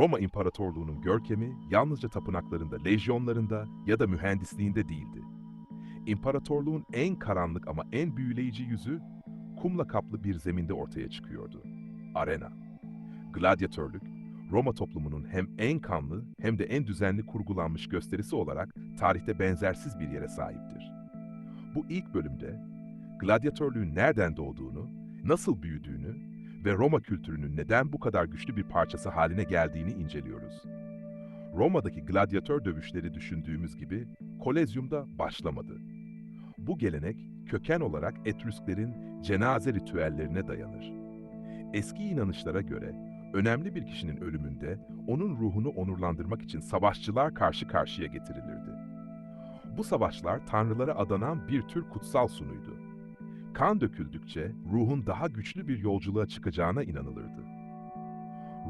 Roma İmparatorluğu'nun görkemi yalnızca tapınaklarında, lejyonlarında ya da mühendisliğinde değildi. İmparatorluğun en karanlık ama en büyüleyici yüzü kumla kaplı bir zeminde ortaya çıkıyordu. Arena. Gladyatörlük, Roma toplumunun hem en kanlı hem de en düzenli kurgulanmış gösterisi olarak tarihte benzersiz bir yere sahiptir. Bu ilk bölümde gladyatörlüğün nereden doğduğunu, nasıl büyüdüğünü ve Roma kültürünün neden bu kadar güçlü bir parçası haline geldiğini inceliyoruz. Roma'daki gladyatör dövüşleri düşündüğümüz gibi Kolezyum'da başlamadı. Bu gelenek köken olarak Etrüsklerin cenaze ritüellerine dayanır. Eski inanışlara göre önemli bir kişinin ölümünde onun ruhunu onurlandırmak için savaşçılar karşı karşıya getirilirdi. Bu savaşlar tanrılara adanan bir tür kutsal sunuydu. Kan döküldükçe ruhun daha güçlü bir yolculuğa çıkacağına inanılırdı.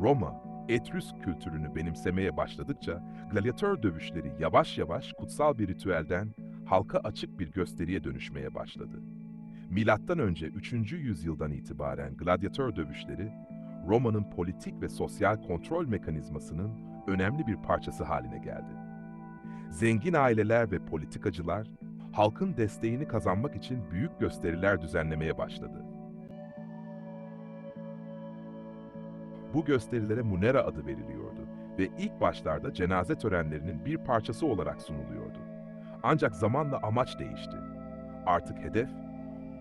Roma, Etrüsk kültürünü benimsemeye başladıkça gladyatör dövüşleri yavaş yavaş kutsal bir ritüelden halka açık bir gösteriye dönüşmeye başladı. Milattan önce 3. yüzyıldan itibaren gladyatör dövüşleri Roma'nın politik ve sosyal kontrol mekanizmasının önemli bir parçası haline geldi. Zengin aileler ve politikacılar halkın desteğini kazanmak için büyük gösteriler düzenlemeye başladı. Bu gösterilere Munera adı veriliyordu ve ilk başlarda cenaze törenlerinin bir parçası olarak sunuluyordu. Ancak zamanla amaç değişti. Artık hedef,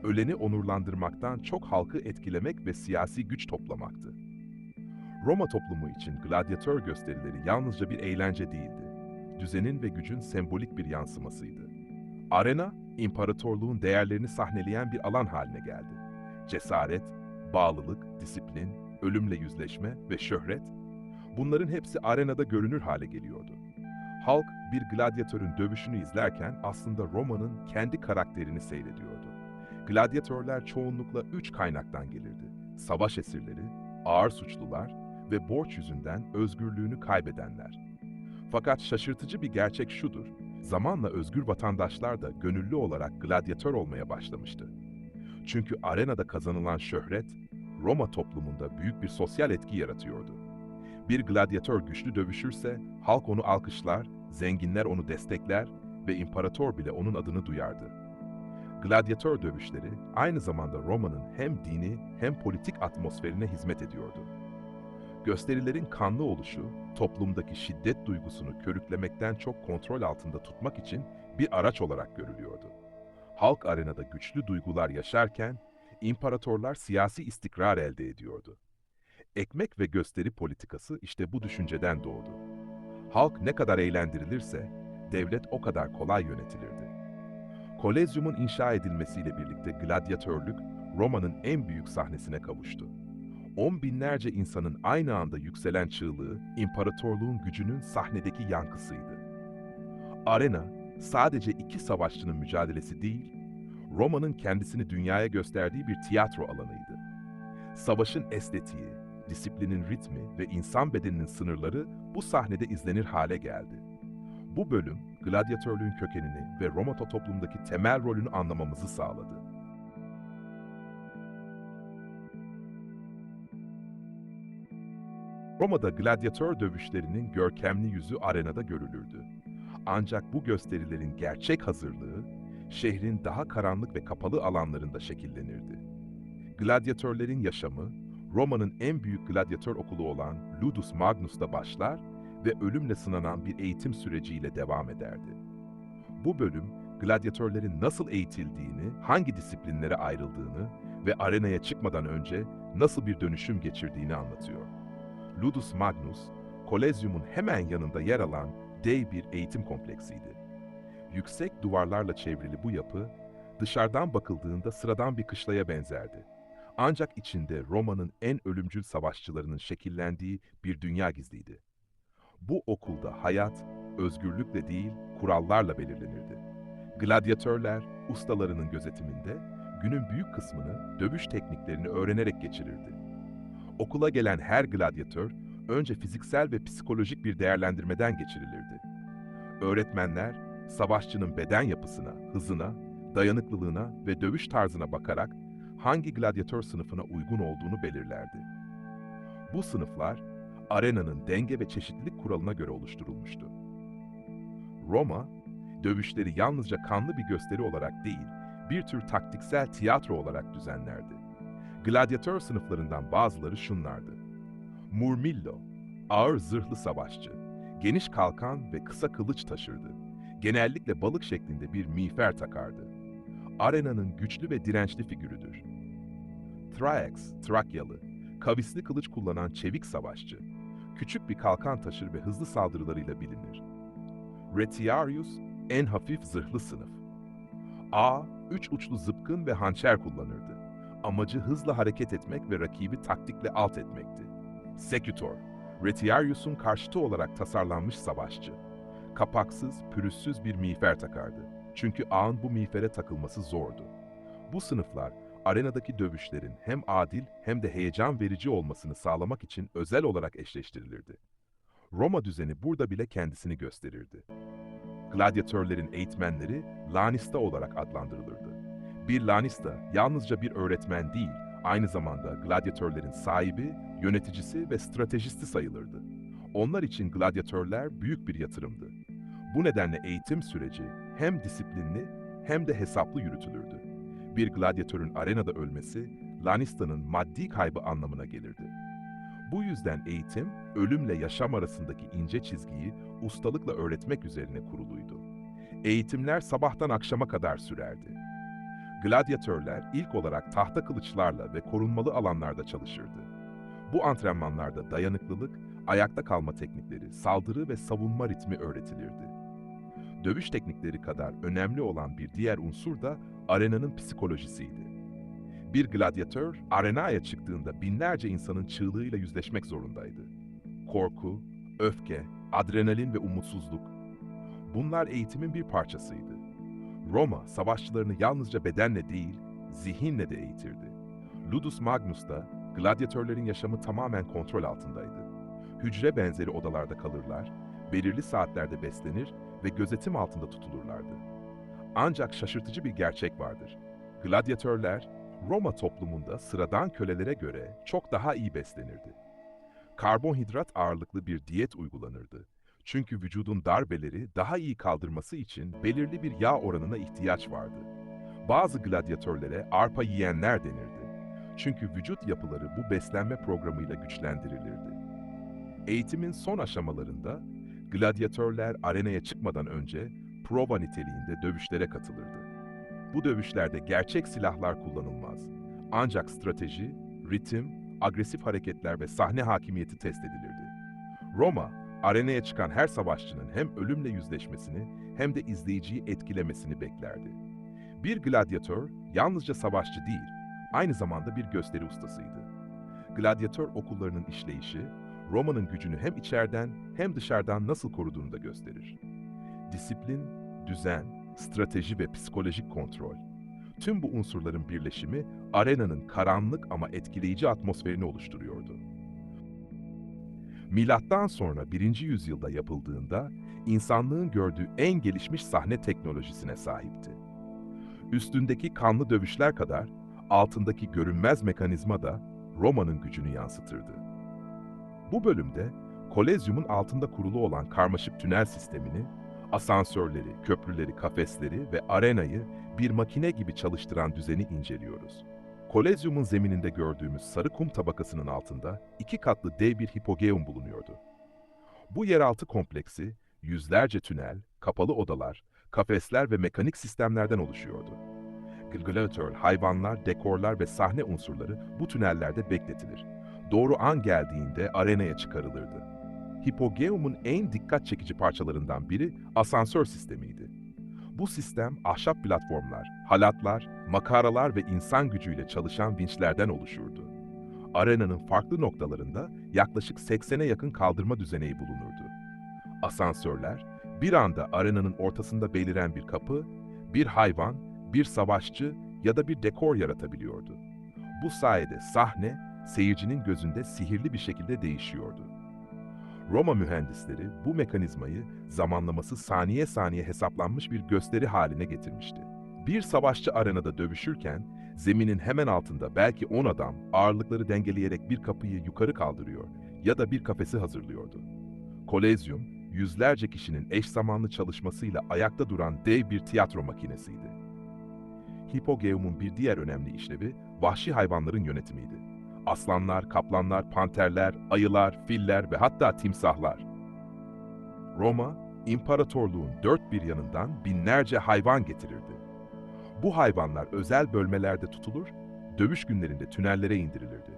öleni onurlandırmaktan çok halkı etkilemek ve siyasi güç toplamaktı. Roma toplumu için gladyatör gösterileri yalnızca bir eğlence değildi. Düzenin ve gücün sembolik bir yansımasıydı. Arena, imparatorluğun değerlerini sahneleyen bir alan haline geldi. Cesaret, bağlılık, disiplin, ölümle yüzleşme ve şöhret, bunların hepsi arenada görünür hale geliyordu. Halk bir gladyatörün dövüşünü izlerken aslında Roma'nın kendi karakterini seyrediyordu. Gladyatörler çoğunlukla üç kaynaktan gelirdi. Savaş esirleri, ağır suçlular ve borç yüzünden özgürlüğünü kaybedenler. Fakat şaşırtıcı bir gerçek şudur. Zamanla özgür vatandaşlar da gönüllü olarak gladyatör olmaya başlamıştı. Çünkü arenada kazanılan şöhret, Roma toplumunda büyük bir sosyal etki yaratıyordu. Bir gladyatör güçlü dövüşürse, halk onu alkışlar, zenginler onu destekler ve imparator bile onun adını duyardı. Gladyatör dövüşleri aynı zamanda Roma'nın hem dini hem politik atmosferine hizmet ediyordu. Gösterilerin kanlı oluşu, toplumdaki şiddet duygusunu körüklemekten çok kontrol altında tutmak için bir araç olarak görülüyordu. Halk arenada güçlü duygular yaşarken, imparatorlar siyasi istikrar elde ediyordu. Ekmek ve gösteri politikası işte bu düşünceden doğdu. Halk ne kadar eğlendirilirse, devlet o kadar kolay yönetilirdi. Kolezyumun inşa edilmesiyle birlikte gladyatörlük, Roma'nın en büyük sahnesine kavuştu on binlerce insanın aynı anda yükselen çığlığı, imparatorluğun gücünün sahnedeki yankısıydı. Arena, sadece iki savaşçının mücadelesi değil, Roma'nın kendisini dünyaya gösterdiği bir tiyatro alanıydı. Savaşın estetiği, disiplinin ritmi ve insan bedeninin sınırları bu sahnede izlenir hale geldi. Bu bölüm, gladyatörlüğün kökenini ve Roma toplumdaki temel rolünü anlamamızı sağladı. Roma'da gladyatör dövüşlerinin görkemli yüzü arenada görülürdü. Ancak bu gösterilerin gerçek hazırlığı, şehrin daha karanlık ve kapalı alanlarında şekillenirdi. Gladyatörlerin yaşamı, Roma'nın en büyük gladyatör okulu olan Ludus Magnus'ta başlar ve ölümle sınanan bir eğitim süreciyle devam ederdi. Bu bölüm, gladyatörlerin nasıl eğitildiğini, hangi disiplinlere ayrıldığını ve arenaya çıkmadan önce nasıl bir dönüşüm geçirdiğini anlatıyor. Ludus Magnus, Kolezyum'un hemen yanında yer alan dev bir eğitim kompleksiydi. Yüksek duvarlarla çevrili bu yapı, dışarıdan bakıldığında sıradan bir kışlaya benzerdi. Ancak içinde Roma'nın en ölümcül savaşçılarının şekillendiği bir dünya gizliydi. Bu okulda hayat, özgürlükle değil, kurallarla belirlenirdi. Gladyatörler, ustalarının gözetiminde, günün büyük kısmını dövüş tekniklerini öğrenerek geçirirdi. Okula gelen her gladyatör önce fiziksel ve psikolojik bir değerlendirmeden geçirilirdi. Öğretmenler savaşçının beden yapısına, hızına, dayanıklılığına ve dövüş tarzına bakarak hangi gladyatör sınıfına uygun olduğunu belirlerdi. Bu sınıflar arenanın denge ve çeşitlilik kuralına göre oluşturulmuştu. Roma, dövüşleri yalnızca kanlı bir gösteri olarak değil, bir tür taktiksel tiyatro olarak düzenlerdi. Gladyatör sınıflarından bazıları şunlardı. Murmillo, ağır zırhlı savaşçı, geniş kalkan ve kısa kılıç taşırdı. Genellikle balık şeklinde bir miğfer takardı. Arenanın güçlü ve dirençli figürüdür. Thrax, Trakyalı, kavisli kılıç kullanan çevik savaşçı, küçük bir kalkan taşır ve hızlı saldırılarıyla bilinir. Retiarius, en hafif zırhlı sınıf. A, üç uçlu zıpkın ve hançer kullanırdı. Amacı hızla hareket etmek ve rakibi taktikle alt etmekti. Secutor, Retiarius'un karşıtı olarak tasarlanmış savaşçı. Kapaksız, pürüzsüz bir miğfer takardı. Çünkü ağın bu miğfere takılması zordu. Bu sınıflar, arenadaki dövüşlerin hem adil hem de heyecan verici olmasını sağlamak için özel olarak eşleştirilirdi. Roma düzeni burada bile kendisini gösterirdi. Gladyatörlerin eğitmenleri lanista olarak adlandırılırdı. Bir lanista yalnızca bir öğretmen değil, aynı zamanda gladyatörlerin sahibi, yöneticisi ve stratejisti sayılırdı. Onlar için gladyatörler büyük bir yatırımdı. Bu nedenle eğitim süreci hem disiplinli hem de hesaplı yürütülürdü. Bir gladyatörün arenada ölmesi, Lannista'nın maddi kaybı anlamına gelirdi. Bu yüzden eğitim, ölümle yaşam arasındaki ince çizgiyi ustalıkla öğretmek üzerine kuruluydu. Eğitimler sabahtan akşama kadar sürerdi. Gladyatörler ilk olarak tahta kılıçlarla ve korunmalı alanlarda çalışırdı. Bu antrenmanlarda dayanıklılık, ayakta kalma teknikleri, saldırı ve savunma ritmi öğretilirdi. Dövüş teknikleri kadar önemli olan bir diğer unsur da arenanın psikolojisiydi. Bir gladyatör arenaya çıktığında binlerce insanın çığlığıyla yüzleşmek zorundaydı. Korku, öfke, adrenalin ve umutsuzluk. Bunlar eğitimin bir parçasıydı. Roma savaşçılarını yalnızca bedenle değil, zihinle de eğitirdi. Ludus Magnus'ta gladyatörlerin yaşamı tamamen kontrol altındaydı. Hücre benzeri odalarda kalırlar, belirli saatlerde beslenir ve gözetim altında tutulurlardı. Ancak şaşırtıcı bir gerçek vardır. Gladyatörler Roma toplumunda sıradan kölelere göre çok daha iyi beslenirdi. Karbonhidrat ağırlıklı bir diyet uygulanırdı. Çünkü vücudun darbeleri daha iyi kaldırması için belirli bir yağ oranına ihtiyaç vardı. Bazı gladyatörlere arpa yiyenler denirdi. Çünkü vücut yapıları bu beslenme programıyla güçlendirilirdi. Eğitimin son aşamalarında gladyatörler arenaya çıkmadan önce prova niteliğinde dövüşlere katılırdı. Bu dövüşlerde gerçek silahlar kullanılmaz. Ancak strateji, ritim, agresif hareketler ve sahne hakimiyeti test edilirdi. Roma, arenaya çıkan her savaşçının hem ölümle yüzleşmesini hem de izleyiciyi etkilemesini beklerdi. Bir gladyatör yalnızca savaşçı değil, aynı zamanda bir gösteri ustasıydı. Gladyatör okullarının işleyişi, Roma'nın gücünü hem içeriden hem dışarıdan nasıl koruduğunu da gösterir. Disiplin, düzen, strateji ve psikolojik kontrol. Tüm bu unsurların birleşimi arenanın karanlık ama etkileyici atmosferini oluşturuyordu. Milattan sonra 1. yüzyılda yapıldığında insanlığın gördüğü en gelişmiş sahne teknolojisine sahipti. Üstündeki kanlı dövüşler kadar altındaki görünmez mekanizma da Roma'nın gücünü yansıtırdı. Bu bölümde Kolezyum'un altında kurulu olan karmaşık tünel sistemini, asansörleri, köprüleri, kafesleri ve arenayı bir makine gibi çalıştıran düzeni inceliyoruz. Kolezyum'un zemininde gördüğümüz sarı kum tabakasının altında iki katlı dev bir hipogeum bulunuyordu. Bu yeraltı kompleksi yüzlerce tünel, kapalı odalar, kafesler ve mekanik sistemlerden oluşuyordu. Gladiator, hayvanlar, dekorlar ve sahne unsurları bu tünellerde bekletilir. Doğru an geldiğinde arenaya çıkarılırdı. Hipogeum'un en dikkat çekici parçalarından biri asansör sistemiydi. Bu sistem ahşap platformlar, halatlar, makaralar ve insan gücüyle çalışan vinçlerden oluşurdu. Arenanın farklı noktalarında yaklaşık 80'e yakın kaldırma düzeneği bulunurdu. Asansörler, bir anda arenanın ortasında beliren bir kapı, bir hayvan, bir savaşçı ya da bir dekor yaratabiliyordu. Bu sayede sahne, seyircinin gözünde sihirli bir şekilde değişiyordu. Roma mühendisleri bu mekanizmayı zamanlaması saniye saniye hesaplanmış bir gösteri haline getirmişti. Bir savaşçı arenada dövüşürken zeminin hemen altında belki 10 adam ağırlıkları dengeleyerek bir kapıyı yukarı kaldırıyor. ya da bir kafesi hazırlıyordu. Kolezyum, yüzlerce kişinin eş zamanlı çalışmasıyla ayakta duran dev bir tiyatro makinesiydi. Hipogeum'un bir diğer önemli işlevi vahşi hayvanların yönetimiydi. Aslanlar, kaplanlar, panterler, ayılar, filler ve hatta timsahlar. Roma, imparatorluğun dört bir yanından binlerce hayvan getirirdi. Bu hayvanlar özel bölmelerde tutulur, dövüş günlerinde tünellere indirilirdi.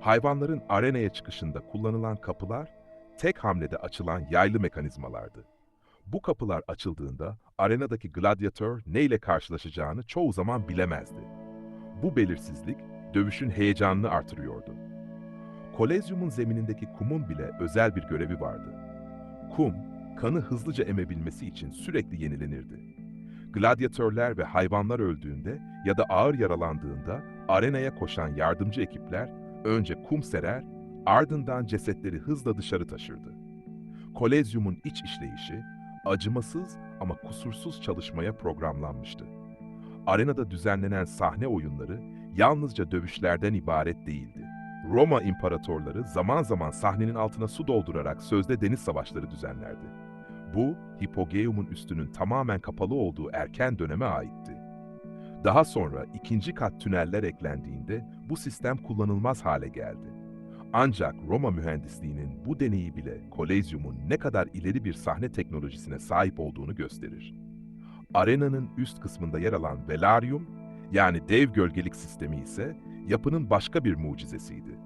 Hayvanların arenaya çıkışında kullanılan kapılar, tek hamlede açılan yaylı mekanizmalardı. Bu kapılar açıldığında arenadaki gladyatör neyle karşılaşacağını çoğu zaman bilemezdi. Bu belirsizlik dövüşün heyecanını artırıyordu. Kolezyumun zeminindeki kumun bile özel bir görevi vardı. Kum, kanı hızlıca emebilmesi için sürekli yenilenirdi. Gladyatörler ve hayvanlar öldüğünde ya da ağır yaralandığında arenaya koşan yardımcı ekipler önce kum serer, ardından cesetleri hızla dışarı taşırdı. Kolezyumun iç işleyişi, acımasız ama kusursuz çalışmaya programlanmıştı. Arenada düzenlenen sahne oyunları yalnızca dövüşlerden ibaret değildi. Roma imparatorları zaman zaman sahnenin altına su doldurarak sözde deniz savaşları düzenlerdi. Bu, Hipogeum'un üstünün tamamen kapalı olduğu erken döneme aitti. Daha sonra ikinci kat tüneller eklendiğinde bu sistem kullanılmaz hale geldi. Ancak Roma mühendisliğinin bu deneyi bile Kolezyum'un ne kadar ileri bir sahne teknolojisine sahip olduğunu gösterir. Arenanın üst kısmında yer alan Velarium, yani dev gölgelik sistemi ise yapının başka bir mucizesiydi.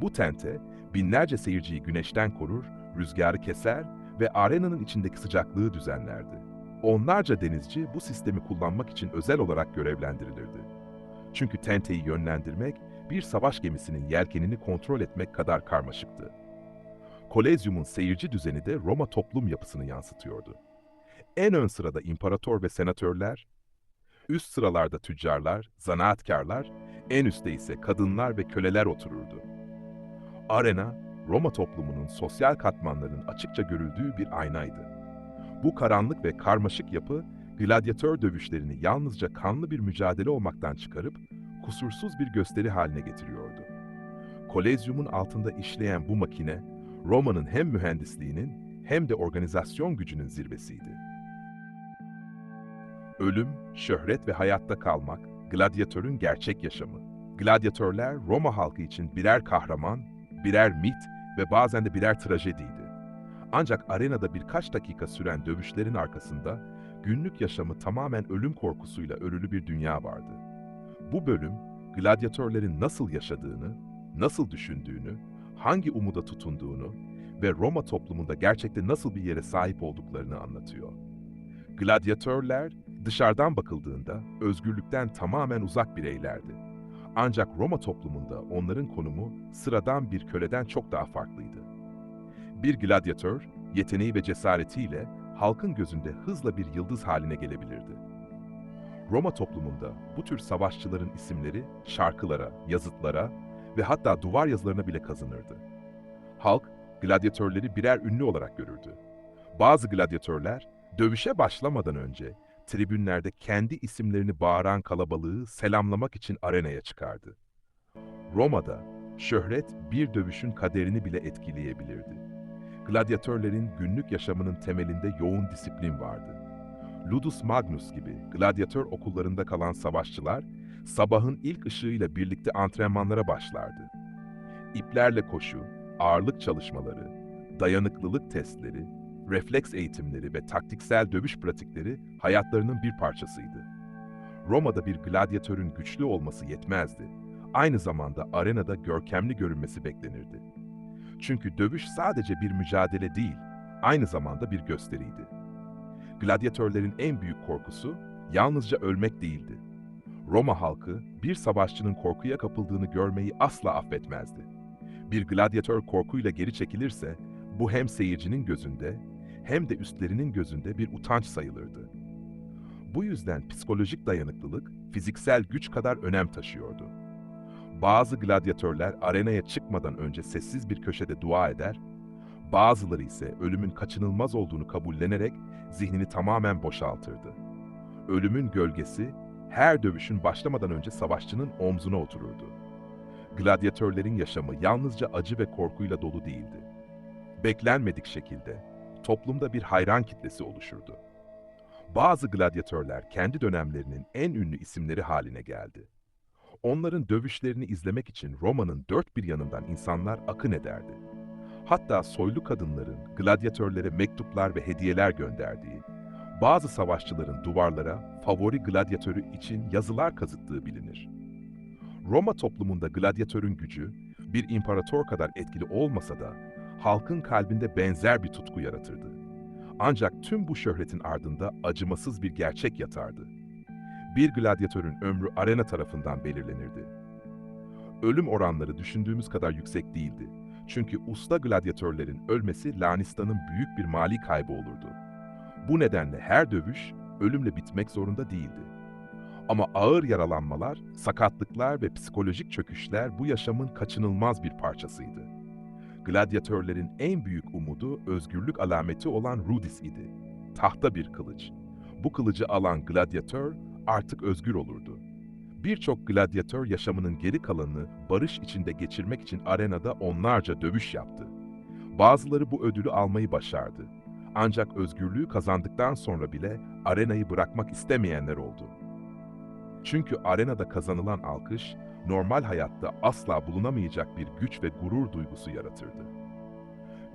Bu tente binlerce seyirciyi güneşten korur, rüzgarı keser ve arenanın içindeki sıcaklığı düzenlerdi. Onlarca denizci bu sistemi kullanmak için özel olarak görevlendirilirdi. Çünkü tenteyi yönlendirmek bir savaş gemisinin yelkenini kontrol etmek kadar karmaşıktı. Kolezyum'un seyirci düzeni de Roma toplum yapısını yansıtıyordu. En ön sırada imparator ve senatörler, üst sıralarda tüccarlar, zanaatkarlar, en üstte ise kadınlar ve köleler otururdu. Arena, Roma toplumunun sosyal katmanlarının açıkça görüldüğü bir aynaydı. Bu karanlık ve karmaşık yapı, gladyatör dövüşlerini yalnızca kanlı bir mücadele olmaktan çıkarıp, kusursuz bir gösteri haline getiriyordu. Kolezyumun altında işleyen bu makine, Roma'nın hem mühendisliğinin hem de organizasyon gücünün zirvesiydi. Ölüm, şöhret ve hayatta kalmak, gladyatörün gerçek yaşamı. Gladyatörler Roma halkı için birer kahraman, birer mit ve bazen de birer trajediydi. Ancak arenada birkaç dakika süren dövüşlerin arkasında günlük yaşamı tamamen ölüm korkusuyla örülü bir dünya vardı. Bu bölüm, gladyatörlerin nasıl yaşadığını, nasıl düşündüğünü, hangi umuda tutunduğunu ve Roma toplumunda gerçekte nasıl bir yere sahip olduklarını anlatıyor. Gladyatörler dışarıdan bakıldığında özgürlükten tamamen uzak bireylerdi. Ancak Roma toplumunda onların konumu sıradan bir köleden çok daha farklıydı. Bir gladyatör, yeteneği ve cesaretiyle halkın gözünde hızla bir yıldız haline gelebilirdi. Roma toplumunda bu tür savaşçıların isimleri şarkılara, yazıtlara ve hatta duvar yazılarına bile kazınırdı. Halk, gladyatörleri birer ünlü olarak görürdü. Bazı gladyatörler, dövüşe başlamadan önce tribünlerde kendi isimlerini bağıran kalabalığı selamlamak için arenaya çıkardı. Roma'da şöhret bir dövüşün kaderini bile etkileyebilirdi. Gladyatörlerin günlük yaşamının temelinde yoğun disiplin vardı. Ludus Magnus gibi gladyatör okullarında kalan savaşçılar, sabahın ilk ışığıyla birlikte antrenmanlara başlardı. İplerle koşu, ağırlık çalışmaları, dayanıklılık testleri, refleks eğitimleri ve taktiksel dövüş pratikleri hayatlarının bir parçasıydı. Roma'da bir gladyatörün güçlü olması yetmezdi. Aynı zamanda arenada görkemli görünmesi beklenirdi. Çünkü dövüş sadece bir mücadele değil, aynı zamanda bir gösteriydi. Gladyatörlerin en büyük korkusu yalnızca ölmek değildi. Roma halkı bir savaşçının korkuya kapıldığını görmeyi asla affetmezdi. Bir gladyatör korkuyla geri çekilirse bu hem seyircinin gözünde hem de üstlerinin gözünde bir utanç sayılırdı. Bu yüzden psikolojik dayanıklılık fiziksel güç kadar önem taşıyordu. Bazı gladyatörler arenaya çıkmadan önce sessiz bir köşede dua eder, bazıları ise ölümün kaçınılmaz olduğunu kabullenerek zihnini tamamen boşaltırdı. Ölümün gölgesi her dövüşün başlamadan önce savaşçının omzuna otururdu. gladyatörlerin yaşamı yalnızca acı ve korkuyla dolu değildi. Beklenmedik şekilde toplumda bir hayran kitlesi oluşurdu. Bazı gladyatörler kendi dönemlerinin en ünlü isimleri haline geldi. Onların dövüşlerini izlemek için Roma'nın dört bir yanından insanlar akın ederdi. Hatta soylu kadınların gladyatörlere mektuplar ve hediyeler gönderdiği, bazı savaşçıların duvarlara favori gladyatörü için yazılar kazıttığı bilinir. Roma toplumunda gladyatörün gücü bir imparator kadar etkili olmasa da halkın kalbinde benzer bir tutku yaratırdı. Ancak tüm bu şöhretin ardında acımasız bir gerçek yatardı. Bir gladyatörün ömrü arena tarafından belirlenirdi. Ölüm oranları düşündüğümüz kadar yüksek değildi. Çünkü usta gladyatörlerin ölmesi Lanistan'ın büyük bir mali kaybı olurdu. Bu nedenle her dövüş ölümle bitmek zorunda değildi. Ama ağır yaralanmalar, sakatlıklar ve psikolojik çöküşler bu yaşamın kaçınılmaz bir parçasıydı. Gladyatörlerin en büyük umudu özgürlük alameti olan Rudis idi. Tahta bir kılıç. Bu kılıcı alan gladyatör artık özgür olurdu. Birçok gladyatör yaşamının geri kalanını barış içinde geçirmek için arenada onlarca dövüş yaptı. Bazıları bu ödülü almayı başardı. Ancak özgürlüğü kazandıktan sonra bile arenayı bırakmak istemeyenler oldu. Çünkü arenada kazanılan alkış, normal hayatta asla bulunamayacak bir güç ve gurur duygusu yaratırdı.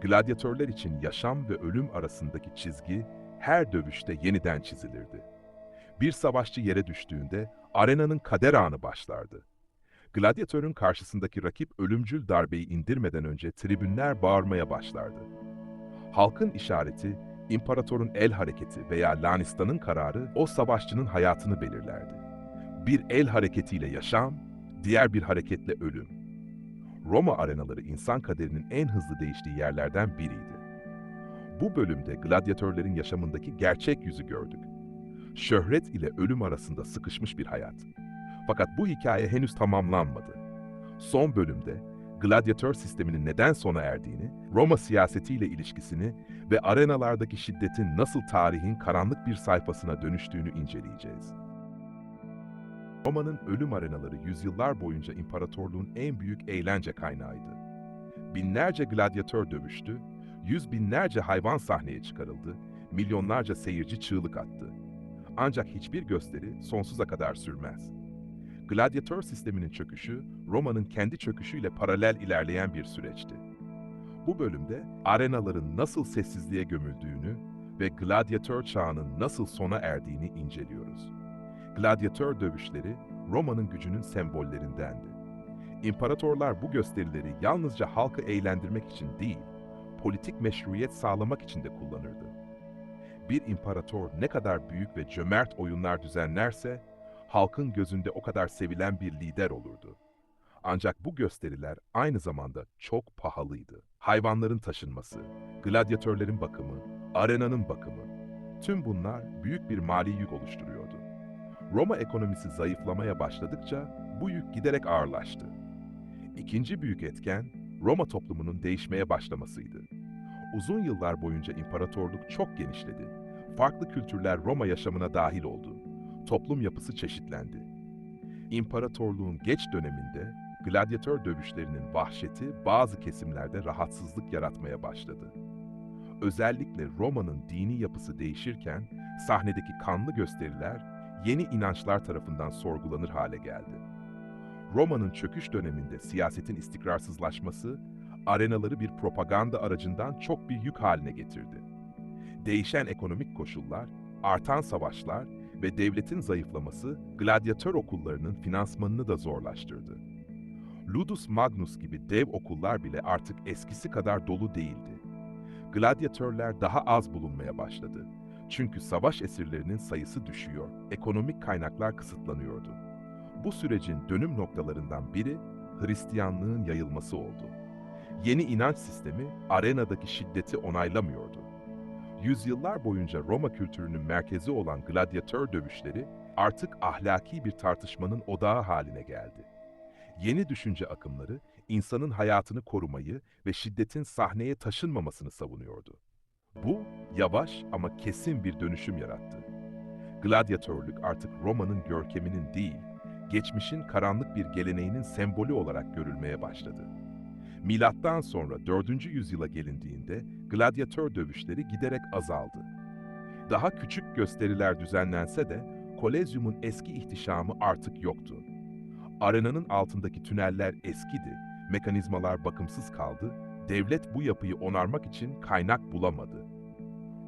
Gladyatörler için yaşam ve ölüm arasındaki çizgi her dövüşte yeniden çizilirdi. Bir savaşçı yere düştüğünde arenanın kader anı başlardı. Gladyatörün karşısındaki rakip ölümcül darbeyi indirmeden önce tribünler bağırmaya başlardı. Halkın işareti, imparatorun el hareketi veya Lanistan'ın kararı o savaşçının hayatını belirlerdi. Bir el hareketiyle yaşam, diğer bir hareketle ölüm. Roma arenaları insan kaderinin en hızlı değiştiği yerlerden biriydi. Bu bölümde gladyatörlerin yaşamındaki gerçek yüzü gördük. Şöhret ile ölüm arasında sıkışmış bir hayat. Fakat bu hikaye henüz tamamlanmadı. Son bölümde gladyatör sisteminin neden sona erdiğini, Roma siyasetiyle ilişkisini ve arenalardaki şiddetin nasıl tarihin karanlık bir sayfasına dönüştüğünü inceleyeceğiz. Roma'nın ölüm arenaları yüzyıllar boyunca imparatorluğun en büyük eğlence kaynağıydı. Binlerce gladyatör dövüştü, yüz binlerce hayvan sahneye çıkarıldı, milyonlarca seyirci çığlık attı. Ancak hiçbir gösteri sonsuza kadar sürmez. Gladyatör sisteminin çöküşü, Roma'nın kendi çöküşüyle paralel ilerleyen bir süreçti. Bu bölümde arenaların nasıl sessizliğe gömüldüğünü ve gladyatör çağının nasıl sona erdiğini inceliyoruz. Gladyatör dövüşleri Roma'nın gücünün sembollerindendi. İmparatorlar bu gösterileri yalnızca halkı eğlendirmek için değil, politik meşruiyet sağlamak için de kullanırdı. Bir imparator ne kadar büyük ve cömert oyunlar düzenlerse, halkın gözünde o kadar sevilen bir lider olurdu. Ancak bu gösteriler aynı zamanda çok pahalıydı. Hayvanların taşınması, gladyatörlerin bakımı, arenanın bakımı, tüm bunlar büyük bir mali yük oluşturuyordu. Roma ekonomisi zayıflamaya başladıkça bu yük giderek ağırlaştı. İkinci büyük etken Roma toplumunun değişmeye başlamasıydı. Uzun yıllar boyunca imparatorluk çok genişledi. Farklı kültürler Roma yaşamına dahil oldu. Toplum yapısı çeşitlendi. İmparatorluğun geç döneminde gladyatör dövüşlerinin vahşeti bazı kesimlerde rahatsızlık yaratmaya başladı. Özellikle Roma'nın dini yapısı değişirken sahnedeki kanlı gösteriler yeni inançlar tarafından sorgulanır hale geldi. Roma'nın çöküş döneminde siyasetin istikrarsızlaşması, arenaları bir propaganda aracından çok bir yük haline getirdi. Değişen ekonomik koşullar, artan savaşlar ve devletin zayıflaması gladyatör okullarının finansmanını da zorlaştırdı. Ludus Magnus gibi dev okullar bile artık eskisi kadar dolu değildi. Gladyatörler daha az bulunmaya başladı. Çünkü savaş esirlerinin sayısı düşüyor, ekonomik kaynaklar kısıtlanıyordu. Bu sürecin dönüm noktalarından biri Hristiyanlığın yayılması oldu. Yeni inanç sistemi arenadaki şiddeti onaylamıyordu. Yüzyıllar boyunca Roma kültürünün merkezi olan gladyatör dövüşleri artık ahlaki bir tartışmanın odağı haline geldi. Yeni düşünce akımları insanın hayatını korumayı ve şiddetin sahneye taşınmamasını savunuyordu. Bu yavaş ama kesin bir dönüşüm yarattı. Gladyatörlük artık Roma'nın görkeminin değil, geçmişin karanlık bir geleneğinin sembolü olarak görülmeye başladı. Milattan sonra 4. yüzyıla gelindiğinde gladyatör dövüşleri giderek azaldı. Daha küçük gösteriler düzenlense de Kolezyum'un eski ihtişamı artık yoktu. Arenanın altındaki tüneller eskidi, mekanizmalar bakımsız kaldı, devlet bu yapıyı onarmak için kaynak bulamadı.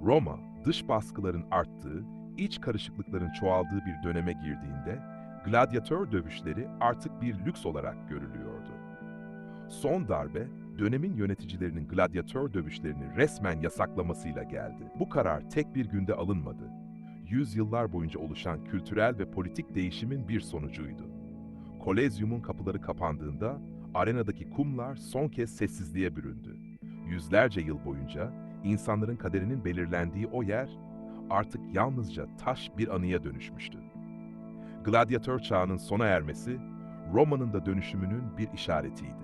Roma, dış baskıların arttığı, iç karışıklıkların çoğaldığı bir döneme girdiğinde, gladyatör dövüşleri artık bir lüks olarak görülüyordu. Son darbe, dönemin yöneticilerinin gladyatör dövüşlerini resmen yasaklamasıyla geldi. Bu karar tek bir günde alınmadı. Yüzyıllar boyunca oluşan kültürel ve politik değişimin bir sonucuydu. Kolezyumun kapıları kapandığında arenadaki kumlar son kez sessizliğe büründü. Yüzlerce yıl boyunca insanların kaderinin belirlendiği o yer artık yalnızca taş bir anıya dönüşmüştü. Gladyatör çağının sona ermesi, Roma'nın da dönüşümünün bir işaretiydi.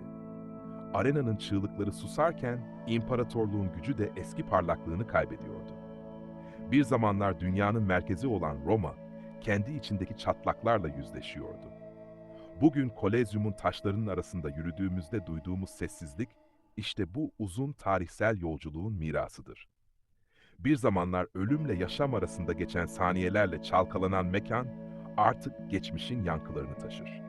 Arenanın çığlıkları susarken imparatorluğun gücü de eski parlaklığını kaybediyordu. Bir zamanlar dünyanın merkezi olan Roma, kendi içindeki çatlaklarla yüzleşiyordu. Bugün Kolezyum'un taşlarının arasında yürüdüğümüzde duyduğumuz sessizlik, işte bu uzun tarihsel yolculuğun mirasıdır. Bir zamanlar ölümle yaşam arasında geçen saniyelerle çalkalanan mekan, artık geçmişin yankılarını taşır.